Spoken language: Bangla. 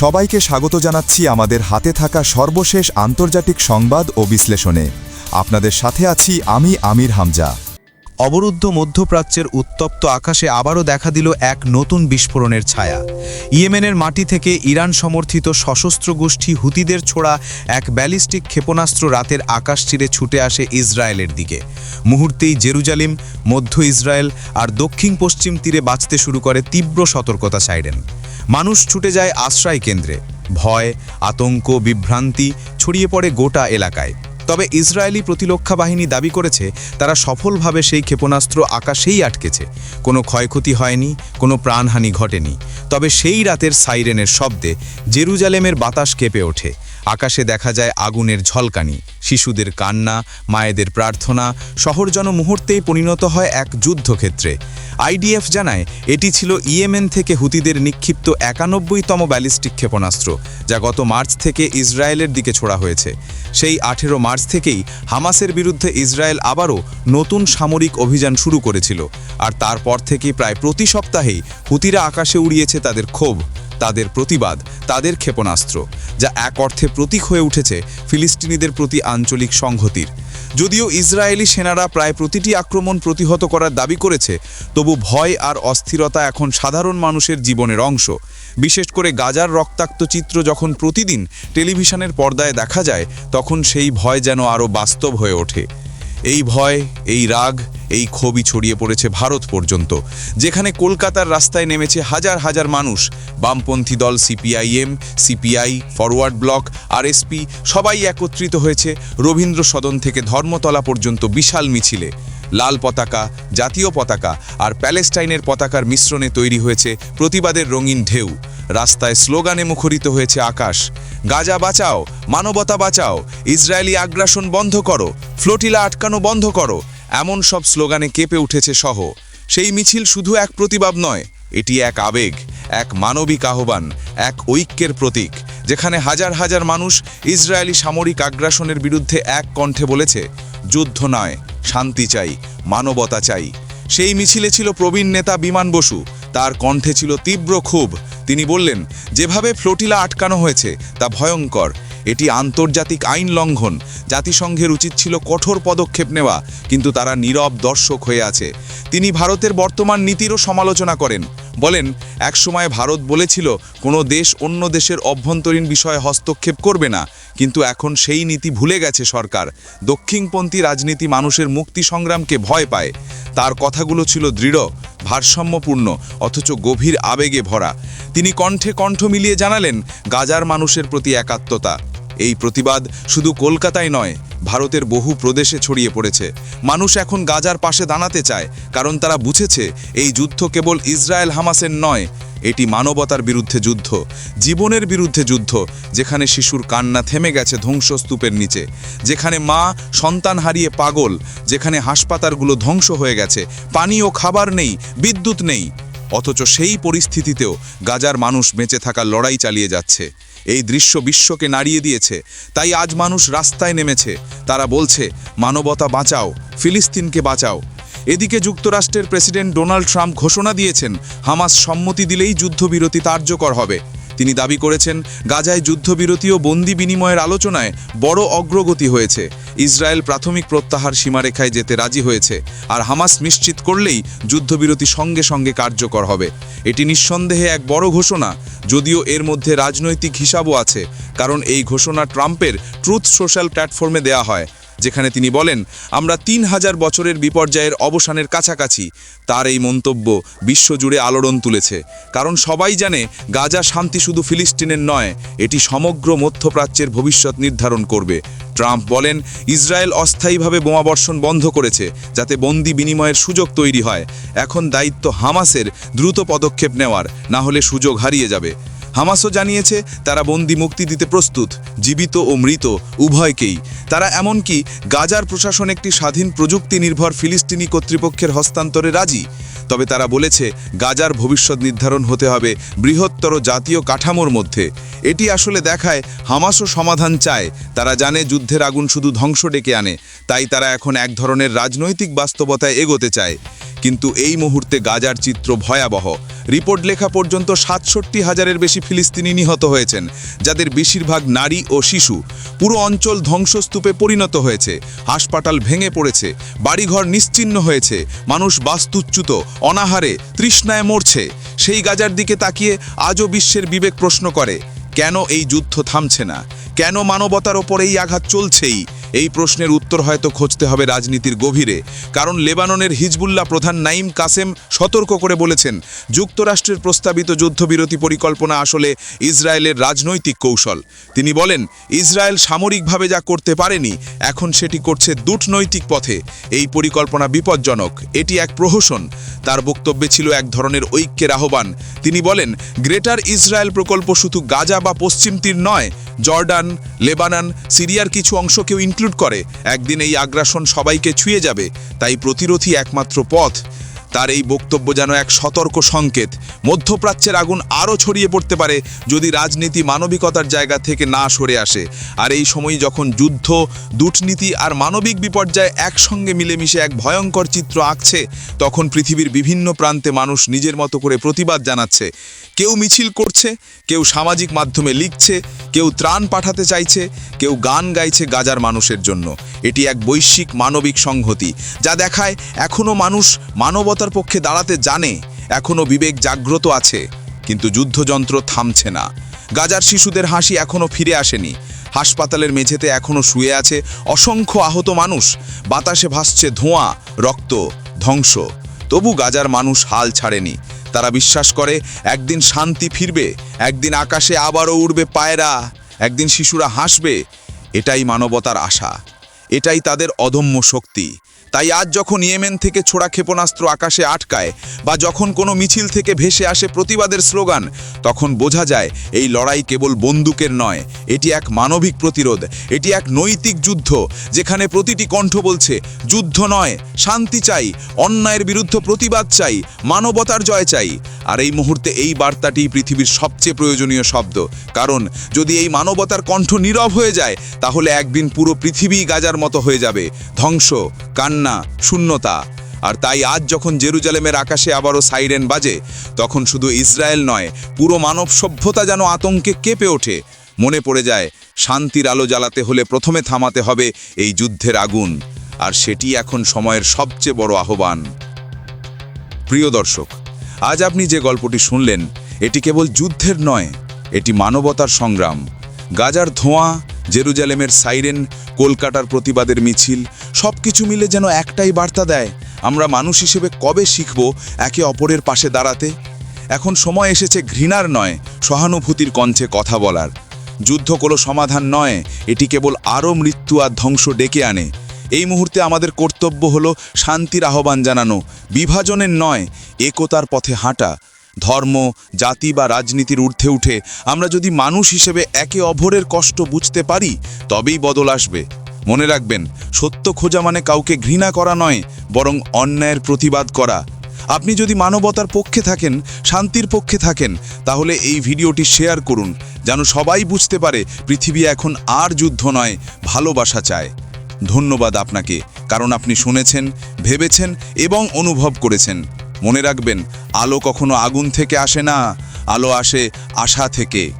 সবাইকে স্বাগত জানাচ্ছি আমাদের হাতে থাকা সর্বশেষ আন্তর্জাতিক সংবাদ ও বিশ্লেষণে। আপনাদের সাথে আছি আমি আমির হামজা। অবরুদ্ধ মধ্যপ্রাচ্যের উত্তপ্ত আকাশে আবারও দেখা দিল এক নতুন বিস্ফোরণের ছায়া। ইয়েমেনের মাটি থেকে ইরান সমর্থিত সশস্ত্র গোষ্ঠী হুতিদের ছোড়া এক ব্যালিস্টিক ক্ষেপণাস্ত্র রাতের আকাশ চিরে ছুটে আসে ইসরায়েলের দিকে। মুহূর্তেই জেরুজালিম, মধ্য ইসরায়েল আর দক্ষিণ পশ্চিম তীরে বাঁচতে শুরু করে তীব্র সতর্কতা সাইরেন। মানুষ ছুটে যায় আশ্রয় কেন্দ্রে। ভয়, আতঙ্ক, বিভ্রান্তি ছড়িয়ে পড়ে গোটা এলাকায়। তবে ইসরায়েলি প্রতিরক্ষা বাহিনী দাবি করেছে, তারা সফলভাবে সেই ক্ষেপণাস্ত্র আকাশেই আটকেছে। কোনো ক্ষয়ক্ষতি হয়নি, কোনো প্রাণহানি ঘটেনি। তবে সেই রাতের সাইরেনের শব্দে জেরুজালেমের বাতাস কেঁপে ওঠে। আকাশে দেখা যায় আগুনের ঝলকানি। শিশুদের কান্না, মায়েদের প্রার্থনা, শহর যেন মুহূর্তেই পরিণত হয় এক যুদ্ধক্ষেত্রে। আইডিএফ জানায়, এটি ছিল ইয়েমেন থেকে হুতিদের নিক্ষিপ্ত একানব্বইতম ব্যালিস্টিক ক্ষেপণাস্ত্র, যা গত মার্চ থেকে ইসরায়েলের দিকে ছোড়া হয়েছে। সেই আঠেরো মার্চ থেকেই হামাসের বিরুদ্ধে ইসরায়েল আবারও নতুন সামরিক অভিযান শুরু করেছিল। আর তারপর থেকে প্রায় প্রতি সপ্তাহেই হুতিরা আকাশে উড়িয়েছে তাদের ক্ষোভ। তাদের প্রতিবাদ, তাদের ক্ষেপণাস্ত্র, যা এক অর্থে প্রতীক হয়ে উঠেছে ফিলিস্তিনিদের প্রতি আঞ্চলিক সংহতির। যদিও ইসরায়েলি সেনারা প্রায় প্রতিটি আক্রমণ প্রতিহত করার দাবি করেছে, তবু ভয় আর অস্থিরতা এখন সাধারণ মানুষের জীবনের অংশ। বিশেষ করে গাজার রক্তাক্ত চিত্র যখন প্রতিদিন টেলিভিশনের পর্দায় দেখা যায়, তখন সেই ভয় যেন আরও বাস্তব হয়ে ওঠে। এই ভয়, এই রাগ এই ক্ষোভই ছড়িয়ে পড়েছে ভারত পর্যন্ত, যেখানে কলকাতার রাস্তায় নেমেছে হাজার হাজার মানুষ। বামপন্থী দল, CPIM, CPI, forward block, RSP, সবাই একত্রিত হয়েছে রবীন্দ্র সদন থেকে ধর্মতলা পর্যন্ত বিশাল মিছিলে। লাল পতাকা, জাতীয় পতাকা আর প্যালেস্টাইনের পতাকার মিশ্রণে তৈরি হয়েছে প্রতিবাদের রঙিন ঢেউ। রাস্তায় স্লোগানে মুখরিত হয়েছে আকাশ। গাজা বাঁচাও, মানবতা বাঁচাও, ইসরায়েলি আগ্রাসন বন্ধ করো, ফ্লোটিলা আটকানো বন্ধ করো এমন সব স্লোগানে কেঁপে উঠেছে সহ। সেই মিছিল শুধু এক প্রতিবাদ নয়, এটি এক আবেগ, এক মানবিক আহ্বান, এক ঐক্যের প্রতীক, যেখানে হাজার হাজার মানুষ ইসরায়েলি সামরিক আগ্রাসনের বিরুদ্ধে এক কণ্ঠে বলেছে, যুদ্ধ নয়, শান্তি চাই, মানবতা চাই। সেই মিছিলে ছিল প্রবীণ নেতা বিমান বসু, তার কণ্ঠে ছিল তীব্র ক্ষোভ। তিনি বললেন, যেভাবে ফ্লোটিলা আটকানো হয়েছে, তা ভয়ঙ্কর এটি আন্তর্জাতিক আইন লঙ্ঘন। জাতিসংঘের উচিত ছিল কঠোর পদক্ষেপ নেওয়া, কিন্তু তারা নীরব দর্শক হয়ে আছে। তিনি ভারতের বর্তমান নীতিরও সমালোচনা করেন। বলেন, একসময় ভারত বলেছিল, কোনো দেশ অন্য দেশের অভ্যন্তরীণ বিষয়ে হস্তক্ষেপ করবে না, কিন্তু এখন সেই নীতি ভুলে গেছে সরকার। দক্ষিণপন্থী রাজনীতি মানুষের মুক্তি সংগ্রামকে ভয় পায়। তার কথাগুলো ছিল দৃঢ়, ভারসাম্যপূর্ণ, অথচ গভীর আবেগে ভরা। তিনি কণ্ঠে কণ্ঠ মিলিয়ে জানালেন, গাজার মানুষের প্রতি একাত্মতা। এই প্রতিবাদ শুধু কলকাতায় নয়, ভারতের বহু প্রদেশে ছড়িয়ে পড়েছে। মানুষ এখন গাজার পাশে দাঁড়াতে চায়, কারণ তারা বুঝেছে এই যুদ্ধ কেবল ইসরায়েল হামাসের নয়, এটি মানবতার বিরুদ্ধে যুদ্ধ, জীবনের বিরুদ্ধে যুদ্ধ, যেখানে শিশুর কান্না থেমে গেছে ধ্বংসস্তূপের নিচে, যেখানে মা সন্তান হারিয়ে পাগল, যেখানে হাসপাতালগুলো ধ্বংস হয়ে গেছে, পানি ও খাবার নেই, বিদ্যুৎ নেই। অথচ সেই পরিস্থিতিতেও গাজার মানুষ বেঁচে থাকার লড়াই চালিয়ে যাচ্ছে। এই দৃশ্য বিশ্বকে নাড়িয়ে দিয়েছে। তাই আজ মানুষ রাস্তায় নেমেছে। তারা বলছে, মানবতা বাঁচাও, ফিলিস্তিনকে বাঁচাও। এদিকে যুক্তরাষ্ট্রের প্রেসিডেন্ট ডোনাল্ড ট্রাম্প ঘোষণা দিয়েছেন, হামাস সম্মতি দিলেই যুদ্ধবিরতি কার্যকর হবে। তিনি দাবি করেছেন, গাজায় যুদ্ধবিরতি ও বন্দি বিনিময়ের আলোচনায় বড় অগ্রগতি হয়েছে। ইসরায়েল প্রাথমিক প্রত্যাহার সীমারেখায় যেতে রাজি হয়েছে আর হামাস নিশ্চিত করলেই যুদ্ধবিরতি সঙ্গে সঙ্গে কার্যকর হবে। এটি নিঃসন্দেহে এক বড় ঘোষণা, যদিও এর মধ্যে রাজনৈতিক হিসাবও আছে, কারণ এই ঘোষণা ট্রাম্পের ট্রুথ সোশ্যাল প্ল্যাটফর্মে দেয়া হয়। যেখানে তিনি বলেন, আমরা তিন হাজার বছরের বিপর্যয়ের অবসানের কাছাকাছি। তার এই মন্তব্য বিশ্বজুড়ে আলোড়ন তুলেছে। কারণ সবাই জানে, গাজা শান্তি শুধু ফিলিস্তিনের নয়, এটি সমগ্র মধ্যপ্রাচ্যের ভবিষ্যৎ নির্ধারণ করবে। ট্রাম্প বলেন, ইসরায়েল অস্থায়ীভাবে বোমাবর্ষণ বন্ধ করেছে, যাতে বন্দি বিনিময়ের সুযোগ তৈরি হয়। এখন দায়িত্ব হামাসের দ্রুত পদক্ষেপ নেওয়ার না হলে সুযোগ হারিয়ে যাবে। হামাসও জানিয়েছে, তারা বন্দি মুক্তি দিতে প্রস্তুত, জীবিত ও মৃত, উভয়কেই। তারা এমনকি গাজার প্রশাসন একটি স্বাধীন প্রযুক্তি নির্ভর ফিলিস্তিনি কর্তৃপক্ষের হস্তান্তরে রাজি। তবে তারা বলেছে, গাজার ভবিষ্যৎ নির্ধারণ হতে হবে বৃহত্তর জাতীয় কাঠামোর মধ্যে। এটি আসলে দেখায় হামাসও সমাধান চায়। তারা জানে যুদ্ধের আগুন শুধু ধ্বংস ডেকে আনে, তাই তারা এখন এক ধরনের রাজনৈতিক বাস্তবতায় এগোতে চায়। কিন্তু এই মুহূর্তে গাজার চিত্র ভয়াবহ। রিপোর্ট লেখা পর্যন্ত সাতষট্টি হাজারের বেশি ফিলিস্তিনি নিহত হয়েছেন, যাদের বেশিরভাগ নারী ও শিশু। পুরো অঞ্চল ধ্বংসস্তূপে পরিণত হয়েছে, হাসপাতাল ভেঙে পড়েছে, বাড়িঘর নিশ্চিহ্ন হয়েছে, মানুষ বাস্তুচ্যুত, অনাহারে, তৃষ্ণায় মরছে। সেই গাজার দিকে তাকিয়ে আজও বিশ্বের বিবেক প্রশ্ন করে, কেন এই যুদ্ধ থামছে না? কেন মানবতার ওপর এই আঘাত চলছেই? এই প্রশ্নের উত্তর হয়তো খুঁজতে হবে রাজনীতির গভীরে। কারণ লেবাননের হিজবুল্লাহ প্রধান নাইম কাসেম সতর্ক করে বলেছেন, যুক্তরাষ্ট্রের প্রস্তাবিত যুদ্ধবিরতি পরিকল্পনা আসলে ইসরায়েলের রাজনৈতিক কৌশল। তিনি বলেন, ইসরায়েল সামরিকভাবে যা করতে পারেনি, এখন সেটি করছে দুটনৈতিক পথে। এই পরিকল্পনা বিপজ্জনক, এটি এক প্রহসন। তার বক্তব্যে ছিল এক ধরনের ঐক্যের আহ্বান। তিনি বলেন, গ্রেটার ইসরায়েল প্রকল্প শুধু গাজা বা পশ্চিম তীর নয় জর্ডান, লেবানান, সিরিয়ার কিছু অংশকেও ইনক্লুড করে। একদিন এই আগ্রাসন সবাইকে ছুঁয়ে যাবে, তাই প্রতিরোধী একমাত্র পথ। তার এই বক্তব্য যেন এক সতর্ক সংকেত। মধ্যপ্রাচ্যের আগুন আরও ছড়িয়ে পড়তে পারে যদি রাজনীতি মানবিকতার জায়গা থেকে না সরে আসে। আর এই সময় যখন যুদ্ধ, দুটনীতি আর মানবিক বিপর্যয় একসঙ্গে মিলেমিশে এক ভয়ঙ্কর চিত্র আঁকছে, তখন পৃথিবীর বিভিন্ন প্রান্তে মানুষ নিজের মতো করে প্রতিবাদ জানাচ্ছে। কেউ মিছিল করছে, কেউ সামাজিক মাধ্যমে লিখছে, কেউ ত্রাণ পাঠাতে চাইছে, কেউ গান গাইছে গাজার মানুষের জন্য। এটি এক বৈশ্বিক মানবিক সংহতি, যা দেখায় এখনও মানুষ মানবতার পক্ষে দাঁড়াতে জানে এখনও বিবেক জাগ্রত আছে, কিন্তু যুদ্ধযন্ত্র থামছে না। গাজার শিশুদের হাসি এখনও ফিরে আসেনি। হাসপাতালের মেঝেতে এখনও শুয়ে আছে অসংখ্য আহত মানুষ। বাতাসে ভাসছে ধোঁয়া, রক্ত, ধ্বংস। তবু গাজার মানুষ হাল ছাড়েনি। তারা বিশ্বাস করে, একদিন শান্তি ফিরবে, একদিন আকাশে আবারও উড়বে পায়রা, একদিন শিশুরা হাসবে, এটাই মানবতার আশা। এটাই তাদের অদম্য শক্তি। তাই আজ যখন ইয়েমেন থেকে ছোড়া ক্ষেপণাস্ত্র আকাশে আটকায় বা যখন কোনো মিছিল থেকে ভেসে আসে প্রতিবাদের স্লোগান, তখন বোঝা যায় এই লড়াই কেবল বন্দুকের নয়, এটি এক মানবিক প্রতিরোধ, এটি এক নৈতিক যুদ্ধ, যেখানে প্রতিটি কণ্ঠ বলছে, যুদ্ধ নয়, শান্তি চাই, অন্যায়ের বিরুদ্ধে প্রতিবাদ চাই, মানবতার জয় চাই। আর এই মুহূর্তে এই বার্তাটি পৃথিবীর সবচেয়ে প্রয়োজনীয় শব্দ। কারণ, যদি এই মানবতার কণ্ঠ নীরব হয়ে যায়, তাহলে একদিন পুরো পৃথিবী গাজার মতো হয়ে যাবে। ধ্বংস, কান্না, শূন্যতা। আর তাই আজ যখন জেরুজালেমের আকাশে আবারও সাইরেন বাজে, তখন শুধু ইসরায়েল নয়, পুরো মানব সভ্যতা যেন আতঙ্কে কেঁপে ওঠে। মনে পড়ে যায়, শান্তির আলো জ্বালাতে হলে প্রথমে থামাতে হবে এই যুদ্ধের আগুন। আর সেটি এখন সময়ের সবচেয়ে বড় আহ্বান। প্রিয় দর্শক আজ আপনি যে গল্পটি শুনলেন, এটি কেবল যুদ্ধের নয়, এটি মানবতার সংগ্রাম। গাজার ধোঁয়া, জেরুজালেমের সাইরেন, কলকাতার প্রতিবাদের মিছিল সব কিছু মিলে যেন একটাই বার্তা দেয়, আমরা মানুষ হিসেবে কবে শিখব একে অপরের পাশে দাঁড়াতে? এখন সময় এসেছে ঘৃণার নয়, সহানুভূতির কণ্ঠে কথা বলার। যুদ্ধ কোনো সমাধান নয়, এটি কেবল আরও মৃত্যু আর ধ্বংস ডেকে আনে। এই মুহূর্তে আমাদের কর্তব্য হলো শান্তির আহ্বান জানানো। বিভাজনের নয়, একতার পথে হাঁটা। ধর্ম, জাতি বা রাজনীতির ঊর্ধ্বে উঠে আমরা যদি মানুষ হিসেবে একে অভরের কষ্ট বুঝতে পারি, তবেই বদল আসবে। মনে রাখবেন, সত্য খোঁজা মানে কাউকে ঘৃণা করা নয়, বরং অন্যায়ের প্রতিবাদ করা। আপনি যদি মানবতার পক্ষে থাকেন, শান্তির পক্ষে থাকেন, তাহলে এই ভিডিওটি শেয়ার করুন, যেন সবাই বুঝতে পারে পৃথিবী এখন আর যুদ্ধ নয়, ভালোবাসা চায়। ধন্যবাদ আপনাকে, কারণ আপনি শুনেছেন, ভেবেছেন এবং অনুভব করেছেন। মনে রাখবেন, আলো কখনো আগুন থেকে আসে না, আলো আসে আশা থেকে।